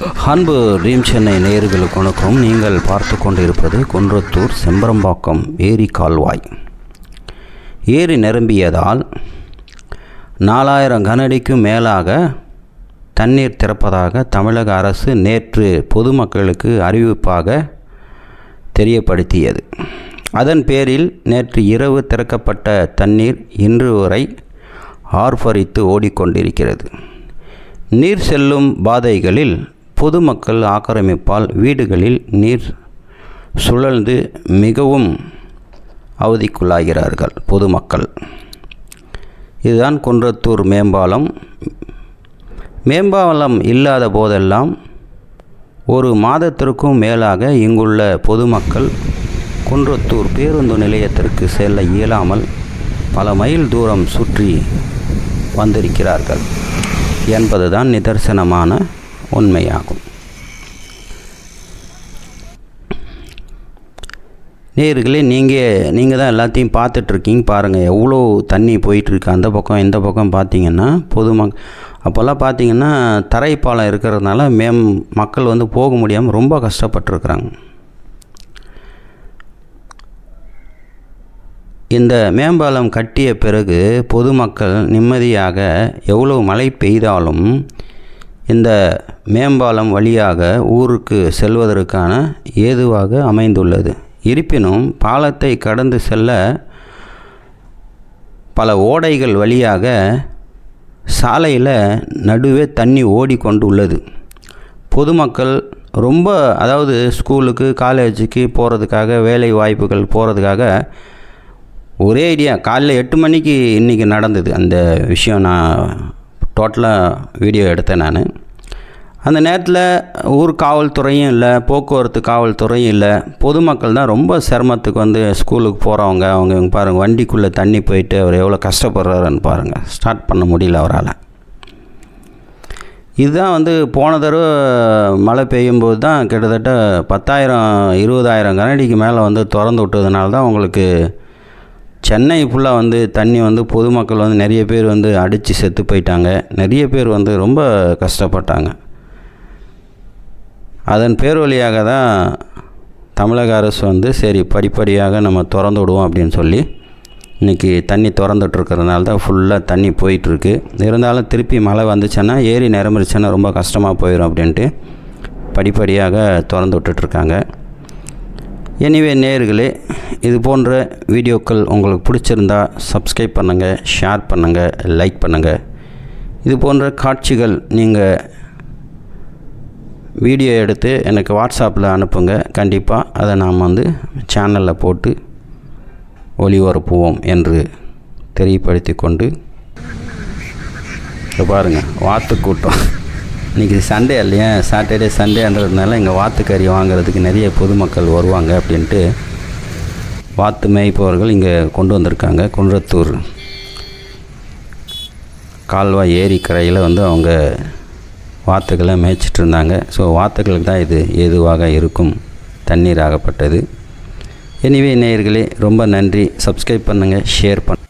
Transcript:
அன்பு ரீம் சென்னை நேயர்களுக்கு வணக்கம். நீங்கள் பார்த்து கொண்டிருப்பது குன்றத்தூர் செம்பரம்பாக்கம் ஏரி கால்வாய். ஏரி நிரம்பியதால் நாலாயிரம் கனடிக்கும் மேலாக தண்ணீர் திறப்பதாக தமிழக அரசு நேற்று பொதுமக்களுக்கு அறிவிப்பாக தெரியப்படுத்தியது. அதன் பேரில் நேற்று இரவு திறக்கப்பட்ட தண்ணீர் இன்று வரை ஆர்ப்பரித்து ஓடிக்கொண்டிருக்கிறது. நீர் செல்லும் பாதைகளில் பொதுமக்கள் ஆக்கிரமிப்பால் வீடுகளில் நீர் சுழல்ந்து மிகவும் அவதிக்குள்ளாகிறார்கள் பொதுமக்கள். இதுதான் குன்றத்தூர் மேம்பாலம். மேம்பாலம் இல்லாத போதெல்லாம் ஒரு மாதத்திற்கும் மேலாக இங்குள்ள பொதுமக்கள் குன்றத்தூர் பேருந்து நிலையத்திற்கு செல்ல இயலாமல் பல மைல் தூரம் சுற்றி வந்திருக்கிறார்கள் என்பதுதான் நிதர்சனமான உண்மையாகும். நேர்களே நீங்கள் நீங்கள் தான் எல்லாத்தையும் பார்த்துட்ருக்கீங்க பாருங்கள் எவ்வளோ தண்ணி போயிட்டுருக்கு அந்த பக்கம் இந்த பக்கம் பார்த்தீங்கன்னா பொதுமக் அப்போல்லாம் பார்த்தீங்கன்னா தரைப்பாலம் இருக்கிறதுனால மேம் மக்கள் வந்து போக முடியாமல் ரொம்ப கஷ்டப்பட்டுருக்குறாங்க இந்த மேம்பாலம் கட்டிய பிறகு பொதுமக்கள் நிம்மதியாக எவ்வளோ மழை பெய்தாலும் இந்த மேம்பாலம் வழியாக ஊருக்கு செல்வதற்கான ஏதுவாக அமைந்துள்ளது. இருப்பினும் பாலத்தை கடந்து செல்ல பல ஓடைகள் வழியாக சாலையில் நடுவே தண்ணி ஓடிக்கொண்டு உள்ளது பொதுமக்கள் ரொம்ப அதாவது ஸ்கூலுக்கு காலேஜுக்கு போகிறதுக்காக வேலை வாய்ப்புகள் போகிறதுக்காக ஒரே ஐடியா காலைல எட்டு மணிக்கு இன்றைக்கி நடந்தது. அந்த விஷயம் நான் டோட்டலாக வீடியோ எடுத்தேன் நான். அந்த நேரத்தில் ஊர் காவல்துறையும் இல்லை போக்குவரத்து காவல்துறையும் இல்லை. பொதுமக்கள் தான் ரொம்ப சிரமத்துக்கு வந்து ஸ்கூலுக்கு போகிறவங்க அவங்க இவங்க பாருங்கள் வண்டிக்குள்ளே தண்ணி போயிட்டு அவர் எவ்வளோ கஷ்டப்படுறாருன்னு பாருங்கள் ஸ்டார்ட் பண்ண முடியல அவரால். இதுதான் வந்து போன தடவை மழை பெய்யும்போது தான் கிட்டத்தட்ட பத்தாயிரம் இருபதாயிரம் கனடிக்கு மேலே வந்து திறந்து விட்டதுனால தான் உங்களுக்கு சென்னை ஃபுல்லாக வந்து தண்ணி வந்து பொதுமக்கள் வந்து நிறைய பேர் வந்து அடித்து செத்து போயிட்டாங்க. நிறைய பேர் வந்து ரொம்ப கஷ்டப்பட்டாங்க. அதன் பேர் வழியாக தான் தமிழக அரசு வந்து சரி படிப்படியாக நம்ம திறந்து விடுவோம் அப்படின்னு சொல்லி இன்றைக்கி தண்ணி திறந்துட்டுருக்கிறதுனால தான் ஃபுல்லாக தண்ணி போயிட்டுருக்கு. இருந்தாலும் திருப்பி மழை வந்துச்சுன்னா ஏரி நிரம்பிருச்சுன்னா ரொம்ப கஷ்டமாக போயிடும் அப்படின்ட்டு படிப்படியாக திறந்து விட்டுட்ருக்காங்க எனிவே நேர்களே இது போன்ற வீடியோக்கள் உங்களுக்கு பிடிச்சிருந்தா சப்ஸ்கிரைப் பண்ணுங்கள் ஷேர் பண்ணுங்கள் லைக் பண்ணுங்கள் இது போன்ற காட்சிகள் நீங்கள் வீடியோ எடுத்து எனக்கு வாட்ஸ்அப்பில் அனுப்புங்க. கண்டிப்பாக அதை நாம் வந்து சேனலில் போட்டு ஒளிபரப்புவோம் என்று தெரியப்படுத்தி கொண்டு பாருங்கள் வாத்து கூட்டம். இன்றைக்கி சண்டே இல்லையா? சாட்டர்டே சண்டேன்றதுனால இங்கே வாத்துக்கறி வாங்குறதுக்கு நிறைய பொதுமக்கள் வருவாங்க அப்படின்ட்டு வாத்து மேய்ப்பவர்கள் இங்கே கொண்டு வந்திருக்காங்க. குன்றத்தூர் கால்வாய் ஏரி கரையில் வந்து அவங்க வாத்துக்களை மேய்ச்சிட்டு இருந்தாங்க. ஸோ வாத்துக்களுக்கு தான் இது ஏதுவாக இருக்கும். தண்ணீர் ஆகப்பட்டது. எனிவே நேயர்களே ரொம்ப நன்றி. சப்ஸ்கிரைப் பண்ணுங்கள் ஷேர் பண்ணுங்கள்